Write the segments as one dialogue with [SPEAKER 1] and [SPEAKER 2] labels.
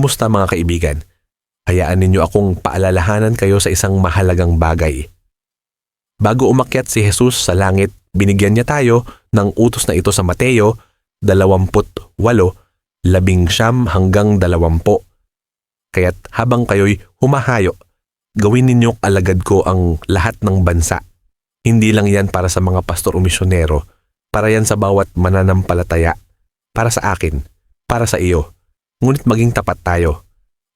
[SPEAKER 1] Kumusta mga kaibigan? Hayaan ninyo akong paalalahanan kayo sa isang mahalagang bagay. Bago umakyat si Jesus sa langit, binigyan niya tayo ng utos na ito sa Mateo 28, labing siyam hanggang dalawampo. Kaya't habang kayo'y humahayo, gawin ninyong alagad ko ang lahat ng bansa. Hindi lang yan para sa mga pastor o misyonero, para yan sa bawat mananampalataya, para sa akin, para sa iyo. Ngunit maging tapat tayo.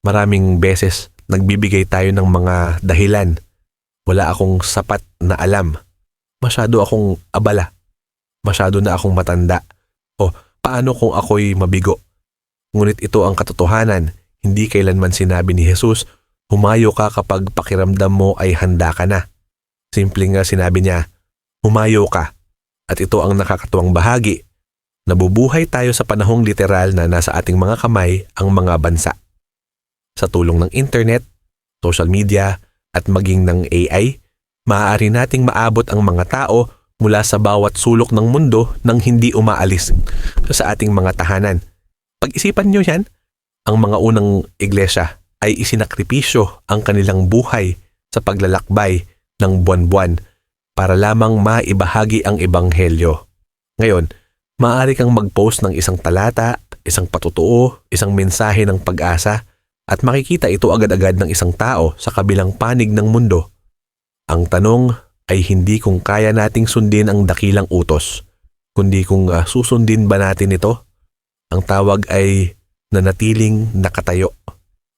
[SPEAKER 1] Maraming beses nagbibigay tayo ng mga dahilan. Wala akong sapat na alam. Masyado akong abala. Masyado na akong matanda. O paano kung ako'y mabigo? Ngunit ito ang katotohanan. Hindi kailanman sinabi ni Jesus, humayo ka kapag pakiramdam mo ay handa ka na. Simple nga sinabi niya, humayo ka. At ito ang nakakatuwang bahagi. Nabubuhay tayo sa panahong literal na nasa ating mga kamay ang mga bansa. Sa tulong ng internet, social media, at maging ng AI, maaari nating maabot ang mga tao mula sa bawat sulok ng mundo nang hindi umaalis sa ating mga tahanan. Pag-isipan nyo yan, ang mga unang iglesia ay isinakripisyo ang kanilang buhay sa paglalakbay ng buwan-buwan para lamang maibahagi ang ebanghelyo. Ngayon, maaari kang mag-post ng isang talata, isang patutuo, isang mensahe ng pag-asa at makikita ito agad-agad ng isang tao sa kabilang panig ng mundo. Ang tanong ay hindi kung kaya nating sundin ang dakilang utos, kundi kung ah, susundin ba natin ito. Ang tawag ay nanatiling nakatayo.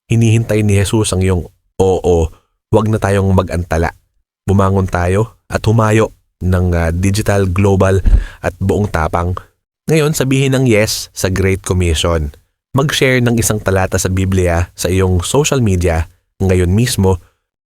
[SPEAKER 1] Hinihintay ni Jesus ang iyong oo, wag na tayong mag-antala. Bumangon tayo at humayo ng ah, digital, global at buong tapang. Ngayon, sabihin ng yes sa Great Commission. Mag-share ng isang talata sa Biblia sa iyong social media ngayon mismo